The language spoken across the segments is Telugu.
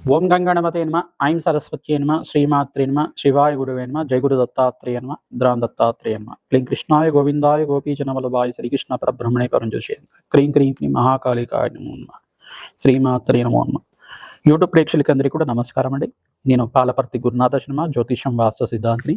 ఓం గంగణపతే నమ ఐం సరస్వత్యే నమ నమ శివాయ గురువే నమ జయ గురు దత్తాత్రేయ నమ ద్రాం దత్తాత్రేయ నమ. క్లీం కృష్ణాయ గోవిందాయ గోపీజన శ్రీకృష్ణ పరబ్రహ్మణే పరంజోషేంద్ర క్రీం క్రీం క్రీం మహాకాళికాయ నమో నమ. శ్రీమాత్రే నమో నమ. యూట్యూబ్ ప్రేక్షకులందరికీ కూడా నమస్కారం అండి నేను పాలపర్తి గురునాథ శర్మ జ్యోతిషం వాస్తు సిద్ధాంతిని.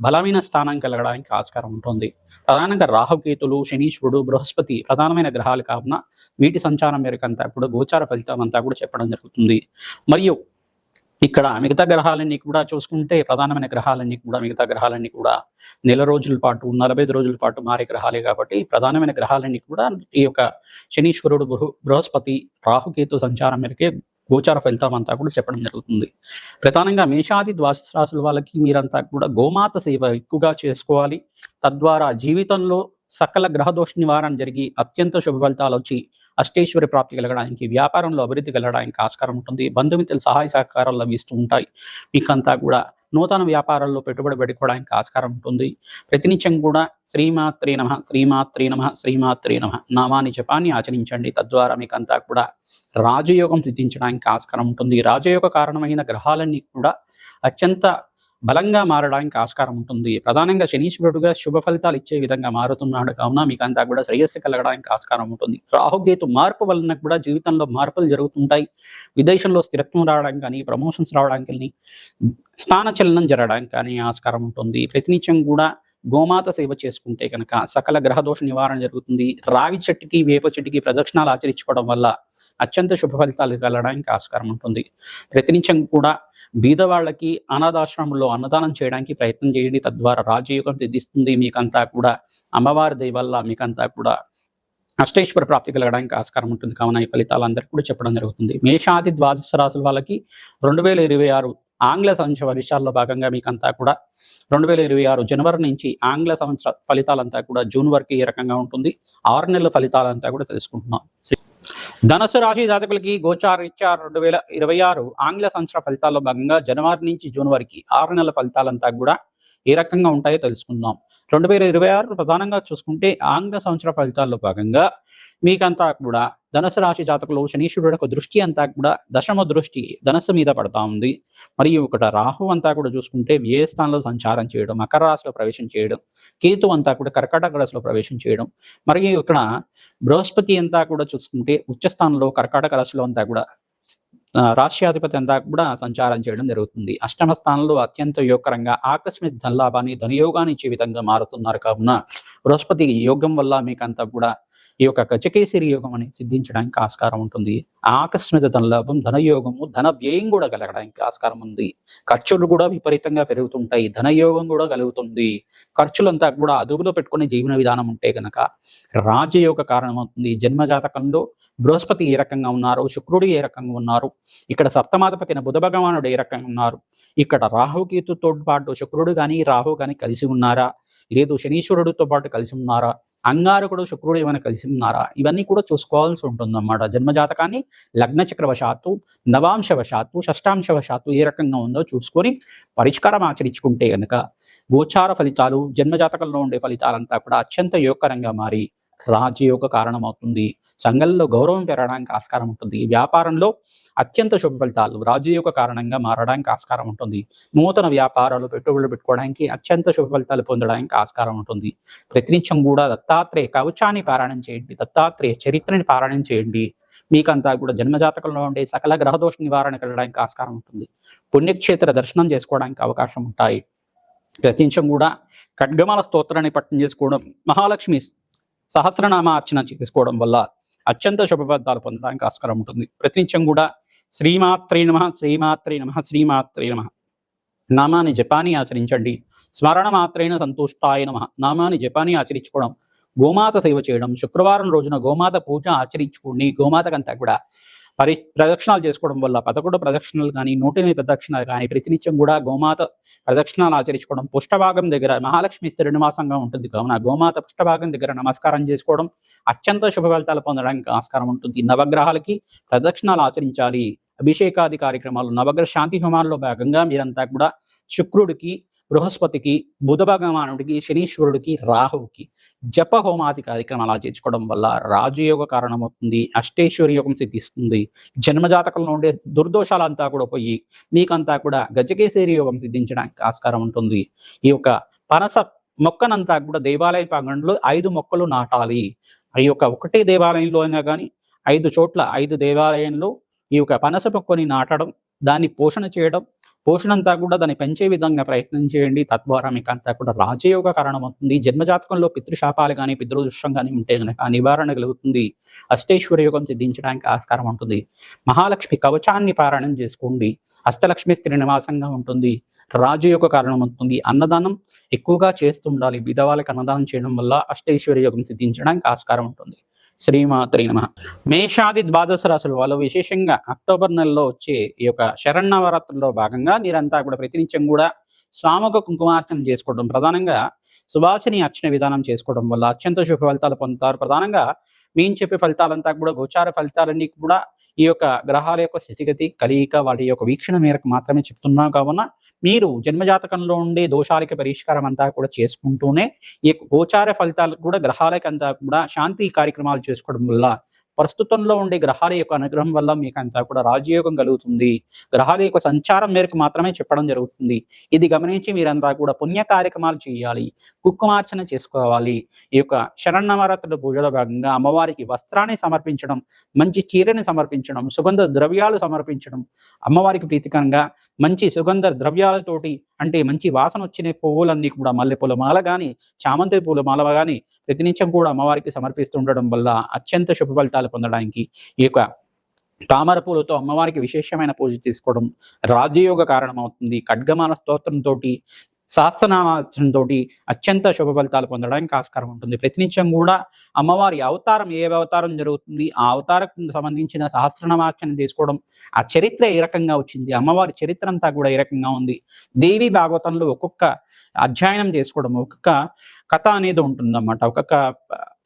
బలమైన స్థానం కలగడానికి ఆస్కారం ఉంటుంది. ప్రధానంగా రాహుకేతులు శనీశ్వరుడు బృహస్పతి ప్రధానమైన గ్రహాలు కావున వీటి సంచారం మేరకు అంతా కూడా గోచార ఫలితం అంతా కూడా చెప్పడం జరుగుతుంది. మరియు ఇక్కడ మిగతా గ్రహాలన్నీ కూడా చూసుకుంటే ప్రధానమైన గ్రహాలన్నీ కూడా మిగతా గ్రహాలన్నీ కూడా నెల రోజుల పాటు నలభై ఐదు రోజుల పాటు మారే గ్రహాలే కాబట్టి ప్రధానమైన గ్రహాలన్నీ కూడా ఈ యొక్క శనీశ్వరుడు బృహ బృహస్పతి రాహుకేతు సంచారం మేరకే గోచార ఫలితం అంతా కూడా చెప్పడం జరుగుతుంది. ప్రధానంగా మేషాది ద్వాసరాశుల వాళ్ళకి మీరంతా కూడా గోమాత సేవ ఎక్కువగా చేసుకోవాలి. తద్వారా జీవితంలో సకల గ్రహదోష నివారణ జరిగి అత్యంత శుభ ఫలితాలు వచ్చి అష్టేశ్వరి ప్రాప్తి కలగడానికి వ్యాపారంలో అభివృద్ధి కలగడానికి ఆస్కారం ఉంటుంది. బంధుమిత్రుల సహాయ సహకారాలు లభిస్తూ ఉంటాయి. మీకంతా కూడా నూతన వ్యాపారాల్లో పెట్టుబడి పెట్టుకోవడానికి ఆస్కారం ఉంటుంది. ప్రతినిత్యం కూడా శ్రీమాత్రి నమ శ్రీమాత్రి నమ శ్రీమాత్రి నమ నామాని జపాన్ని ఆచరించండి. తద్వారా మీకంతా కూడా రాజయోగం సిద్ధించడానికి ఆస్కారం ఉంటుంది. రాజయోగ కారణమైన గ్రహాలన్నీ కూడా అత్యంత బలంగా మారడానికి ఆస్కారం ఉంటుంది. ప్రధానంగా శనీశ్వరుడుగా శుభ ఫలితాలు ఇచ్చే విధంగా మారుతున్నాడు. కావున మీకు అంతా కూడా శ్రేయస్సు కలగడానికి ఆస్కారం ఉంటుంది. రాహుకేతు మార్పు వలన కూడా జీవితంలో మార్పులు జరుగుతుంటాయి. విదేశంలో స్థిరత్వం రావడానికి కానీ ప్రమోషన్స్ రావడానికి కానీ స్థాన చలనం జరగడానికి కానీ ఆస్కారం ఉంటుంది. ప్రతినిత్యం కూడా గోమాత సేవ చేసుకుంటే కనుక సకల గ్రహదోష నివారణ జరుగుతుంది. రావి చెట్టుకి వేప చెట్టుకి ప్రదక్షిణాలు ఆచరించుకోవడం వల్ల అత్యంత శుభ ఫలితాలు కలగడానికి ఆస్కారం ఉంటుంది. ప్రతినిత్యం కూడా బీదవాళ్ళకి అనాథాశ్రమంలో అన్నదానం చేయడానికి ప్రయత్నం చేయండి. తద్వారా రాజయోగం సిద్ధిస్తుంది. మీకంతా కూడా అమ్మవారి దయవల్ల మీకంతా కూడా అష్టేశ్వర ప్రాప్తి కలగడానికి ఆస్కారం ఉంటుంది. కావున ఈ ఫలితాలు అందరికీ కూడా చెప్పడం జరుగుతుంది. మేషాది ద్వాదశ రాశుల వాళ్ళకి రెండు వేల ఇరవై ఆరు ఆంగ్ల సంవత్సర విషయాల్లో భాగంగా మీకంతా కూడా రెండు వేల ఇరవై ఆరు జనవరి నుంచి ఆంగ్ల సంవత్సర ఫలితాలంతా కూడా జూన్ వరకు ఏ రకంగా ఉంటుంది. ఆరు నెలల ఫలితాలంతా కూడా తెలుసుకుంటున్నాం. ధనస్సు రాశి జాతకులకి గోచారీత్యా రెండు వేల ఇరవై ఆరు ఆంగ్ల సంవత్సర ఫలితాల్లో భాగంగా జనవరి నుంచి జూన్ వరకు ఆరు నెలల ఫలితాలంతా కూడా ఏ రకంగా ఉంటాయో తెలుసుకుందాం. రెండు వేల ఇరవై ఆరు ప్రధానంగా చూసుకుంటే ఆంగ్ల సంవత్సర ఫలితాల్లో భాగంగా మీకంతా కూడా ధనుసు రాశి జాతకులు శనీశ్వరుడు యొక్క దృష్టి అంతా కూడా దశమ దృష్టి ధనస్సు మీద పడతా ఉంది. మరియు ఇక్కడ రాహు అంతా కూడా చూసుకుంటే వ్యయ స్థానంలో సంచారం చేయడం మకర రాశిలో ప్రవేశం చేయడం కేతు అంతా కూడా కర్కాటక రాశిలో ప్రవేశం చేయడం మరియు ఇక్కడ బృహస్పతి అంతా కూడా చూసుకుంటే ఉచ్చస్థానంలో కర్కాటక రాశిలో అంతా కూడా రాష్ట్రాధిపతి అంతా కూడా సంచారం చేయడం జరుగుతుంది. అష్టమ స్థానంలో అత్యంత యోగకరంగా ఆకస్మిక ధనలాభాన్ని ధనయోగాన్ని ఇచ్చే విధంగా మారుతున్నారు. కావున బృహస్పతి యోగం వల్ల మీకు అంతా కూడా ఈ యొక్క గజకేసరి యోగం అని సిద్ధించడానికి ఆస్కారం ఉంటుంది. ఆకస్మిక ధనలాభం ధనయోగము ధన వ్యయం కూడా కలగడానికి ఆస్కారం ఉంది. ఖర్చులు కూడా విపరీతంగా పెరుగుతుంటాయి. ధనయోగం కూడా కలుగుతుంది. ఖర్చులంతా కూడా అదుపులో పెట్టుకునే జీవన విధానం ఉంటే కనుక రాజయోగ కారణమవుతుంది. జన్మ జాతకంలో బృహస్పతి ఏ రకంగా ఉన్నారు శుక్రుడు ఏ రకంగా ఉన్నారు ఇక్కడ సప్తమాధిపతిన బుధ భగవానుడు ఏ రకంగా ఉన్నారు ఇక్కడ రాహుకేతుతో పాటు శుక్రుడు కానీ రాహు కానీ కలిసి ఉన్నారా లేదు శనీశ్వరుడితో పాటు కలిసి ఉన్నారా? అంగారకుడు శుక్రుడు ఏమైనా కలిసి ఉన్నారా? ఇవన్నీ కూడా చూసుకోవాల్సి ఉంటుందన్నమాట. జన్మజాతకాన్ని లగ్న చక్రవశాత్తు నవాంశవశాత్తు షష్టాంశవశాత్తు ఏ రకంగా ఉందో చూసుకొని పరిష్కారం ఆచరించుకుంటే గనుక గోచార ఫలితాలు జన్మజాతకంలో ఉండే ఫలితాలంతా కూడా అత్యంత యోగకరంగా మారి రాజయోగ కారణమవుతుంది. సంఘంలో గౌరవం పెరగడానికి ఆస్కారం ఉంటుంది. వ్యాపారంలో అత్యంత శుభ ఫలితాలు రాజయోగ కారణంగా మారడానికి ఆస్కారం ఉంటుంది. నూతన వ్యాపారాలు పెట్టుబడులు పెట్టుకోవడానికి అత్యంత శుభ ఫలితాలు పొందడానికి ఆస్కారం ఉంటుంది. ప్రతినిత్యం కూడా దత్తాత్రేయ కవచాన్ని పారాయణం చేయండి. దత్తాత్రేయ చరిత్రని పారాయణం చేయండి. మీకంతా కూడా జన్మజాతకంలో ఉండే సకల గ్రహదోష నివారణ కలగడానికి ఆస్కారం ఉంటుంది. పుణ్యక్షేత్ర దర్శనం చేసుకోవడానికి అవకాశం ఉంటాయి. ప్రతించం కూడా ఖడ్గమాల స్తోత్రాన్ని పట్టణం చేసుకోవడం మహాలక్ష్మి సహస్రనామ అర్చన చేసుకోవడం వల్ల అత్యంత శుభఫలితాలు పొందడానికి ఆస్కారం ఉంటుంది. ప్రతినిత్యం కూడా శ్రీమాత్రే నమ శ్రీమాత్రే నమ శ్రీమాత్రే నమ. నామాన్ని జపాన్ని ఆచరించండి. స్మరణ మాత్రేణ సంతుష్టాయ నమ. నామాన్ని జపాన్ని ఆచరించుకోవడం గోమాత సేవ చేయడం శుక్రవారం రోజున గోమాత పూజ ఆచరించుకోండి. గోమాతకంతా కూడా పరి ప్రదక్షిణాలు చేసుకోవడం వల్ల పదకొండు ప్రదక్షిణలు కానీ నూట ఎనిమిది ప్రదక్షిణలు కానీ ప్రతినిత్యం కూడా గోమాత ప్రదక్షిణాలు ఆచరించుకోవడం పుష్టభాగం దగ్గర మహాలక్ష్మి స్థిర నివాసంగా ఉంటుంది. కావున గోమాత పుష్టభాగం దగ్గర నమస్కారం చేసుకోవడం అత్యంత శుభ ఫలితాలు పొందడానికి ఆస్కారం ఉంటుంది. నవగ్రహాలకి ప్రదక్షిణాలు ఆచరించాలి. అభిషేకాది కార్యక్రమాలు నవగ్రహ శాంతి హోమాల్లో భాగంగా మీరంతా కూడా శుక్రుడికి బృహస్పతికి బుధ భగవానుడికి శనీశ్వరుడికి రాహువుకి జప హోమాది కార్యక్రమాలు ఆచరించుకోవడం వల్ల రాజయోగ కారణమవుతుంది అష్టేశ్వరి యోగం సిద్ధిస్తుంది జన్మజాతకంలో ఉండే దుర్దోషాలంతా కూడా పోయి మీకంతా కూడా గజకేశ్వరి యోగం సిద్ధించడానికి ఆస్కారం ఉంటుంది. ఈ యొక్క పనస మొక్కనంతా కూడా దేవాలయ ప్రాంగణంలో ఐదు మొక్కలు నాటాలి. ఈ యొక్క ఒకటే దేవాలయంలో అయినా కానీ ఐదు చోట్ల ఐదు దేవాలయంలో ఈ యొక్క పనస మొక్కని నాటడం దాన్ని పోషణ చేయడం పోషణ అంతా కూడా దాన్ని పెంచే విధంగా ప్రయత్నం చేయండి. తద్వారా మీకు అంతా కూడా రాజయోగ కారణం అవుతుంది జన్మజాతకంలో పితృశాపాలు కానీ పితృదృష్టం కానీ ఉంటే కనుక నివారణ కలుగుతుంది. అష్టేశ్వర యోగం సిద్ధించడానికి ఆస్కారం ఉంటుంది. మహాలక్ష్మి కవచాన్ని పారాయణం చేసుకోండి. అష్టలక్ష్మి స్త్రీ నివాసంగా ఉంటుంది. రాజయోగ కారణం అవుతుంది అన్నదానం ఎక్కువగా చేస్తుండాలి. బిధవాళ్ళకి అన్నదానం చేయడం వల్ల అష్టైశ్వర్య యోగం సిద్ధించడానికి ఆస్కారం ఉంటుంది. శ్రీమాత్రి నమ. మేషాది ద్వాదశ రాశులు వాళ్ళు విశేషంగా అక్టోబర్ నెలలో వచ్చే ఈ యొక్క శరణవరాత్రుల్లో భాగంగా మీరంతా కూడా ప్రతినిత్యం కూడా స్వాముక కుంకుమార్చన చేసుకోవడం ప్రధానంగా సుభాషిని అర్చన విధానం చేసుకోవడం వల్ల అత్యంత శుభ ఫలితాలు పొందుతారు. ప్రధానంగా మేము చెప్పే ఫలితాలంతా కూడా గోచార ఫలితాలన్నీ కూడా ఈ యొక్క గ్రహాల యొక్క స్థితిగతి కలియిక వాటి యొక్క వీక్షణ మేరకు మాత్రమే చెప్తున్నాం. కావున మీరు జన్మజాతకంలో ఉండే దోషాలకి పరిష్కారం అంతా కూడా చేసుకుంటూనే ఈ గోచార ఫలితాలు కూడా గ్రహాలకంతా కూడా శాంతి కార్యక్రమాలు చేసుకోవడం వల్ల ప్రస్తుతంలో ఉండే గ్రహాల యొక్క అనుగ్రహం వల్ల మీకు అంతా కూడా రాజయోగం కలుగుతుంది. గ్రహాల యొక్క సంచారం మేరకు మాత్రమే చెప్పడం జరుగుతుంది. ఇది గమనించి మీరంతా కూడా పుణ్య కార్యక్రమాలు చేయాలి. కుక్కుమార్చన చేసుకోవాలి. ఈ యొక్క శరణవరాత్రుల పూజలో భాగంగా అమ్మవారికి వస్త్రాన్ని సమర్పించడం మంచి చీరని సమర్పించడం సుగంధ ద్రవ్యాలు సమర్పించడం అమ్మవారికి ప్రీతికరంగా మంచి సుగంధ ద్రవ్యాలతోటి అంటే మంచి వాసన వచ్చిన పువ్వులన్నీ కూడా మల్లెపూల మాల కానీ చామంతి పూల మాల కానీ ప్రతినిత్యం కూడా అమ్మవారికి సమర్పిస్తుండడం వల్ల అత్యంత శుభ ఫలితాలు పొందడానికి ఈ యొక్క తామర పూలతో అమ్మవారికి విశేషమైన పూజ తీసుకోవడం రాజయోగ కారణమవుతుంది. ఖడ్గమాల స్తోత్రంతో సహస్రనామాచంతో అత్యంత శుభ ఫలితాలు పొందడానికి ఆస్కారం ఉంటుంది. ప్రతినిత్యం కూడా అమ్మవారి అవతారం ఏ అవతారం జరుగుతుంది ఆ అవతారం సంబంధించిన సహస్రనామార్చన తీసుకోవడం ఆ చరిత్ర ఏ రకంగా వచ్చింది అమ్మవారి చరిత్ర అంతా కూడా ఏ రకంగా ఉంది దేవి భాగవతంలో ఒక్కొక్క అధ్యయనం చేసుకోవడం ఒక్కొక్క కథ అనేది ఉంటుందన్నమాట. ఒక్కొక్క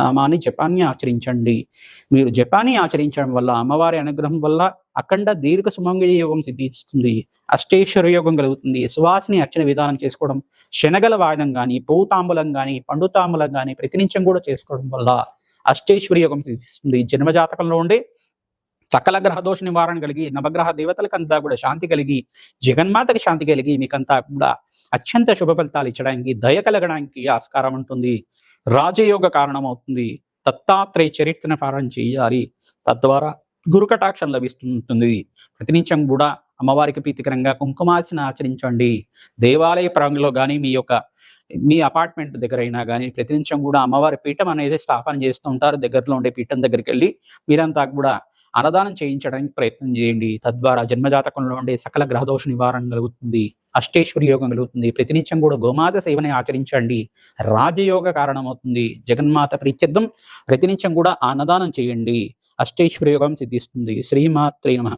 నామాన్ని జపాన్ని ఆచరించండి. మీరు జపాన్ని ఆచరించడం వల్ల అమ్మవారి అనుగ్రహం వల్ల అఖండ దీర్ఘ సుమంగళి యోగం సిద్ధిస్తుంది. అష్టేశ్వర యోగం కలుగుతుంది. సువాసిని అర్చన విధానం చేసుకోవడం శనగల వాయనం కానీ పూతాంబులం కానీ పండుతాంబులం కానీ ప్రతినిత్యం కూడా చేసుకోవడం వల్ల అష్టేశ్వర యోగం సిద్ధిస్తుంది. జన్మజాతకంలో ఉండే సకల గ్రహ దోష నివారణ కలిగి నవగ్రహ దేవతలకంతా కూడా శాంతి కలిగి జగన్మాతకి శాంతి కలిగి మీకంతా కూడా అత్యంత శుభ ఫలితాలు ఇచ్చడానికి దయ కలగడానికి ఆస్కారం ఉంటుంది. రాజయోగ కారణమవుతుంది. దత్తాత్రేయ చరిత్రను పారాయణ చేయాలి. తద్వారా గురుకటాక్షం లభిస్తుంటుంది. ప్రతినిత్యం కూడా అమ్మవారికి ప్రీతికరంగా కుంకుమార్చన ఆచరించండి. దేవాలయ ప్రాంగంలో కానీ మీ యొక్క మీ అపార్ట్మెంట్ దగ్గర అయినా కానీ ప్రతినిత్యం కూడా అమ్మవారి పీఠం అనేది స్థాపన చేస్తూ ఉంటారు. దగ్గరలో ఉండే పీఠం దగ్గరికి వెళ్ళి మీరంతా కూడా అన్నదానం చేయించడానికి ప్రయత్నం చేయండి. తద్వారా జన్మజాతకంలో ఉండే సకల గ్రహదోష నివారణ కలుగుతుంది. అష్టేశ్వరి యోగం కలుగుతుంది. ప్రతినిత్యం కూడా గోమాత సేవని ఆచరించండి. రాజయోగ కారణమవుతుంది. జగన్మాత ప్రీత్యర్థం ప్రతినిత్యం కూడా అన్నదానం చేయండి. అష్టేశ్వరి యోగం సిద్ధిస్తుంది. శ్రీమాత్రే నమ.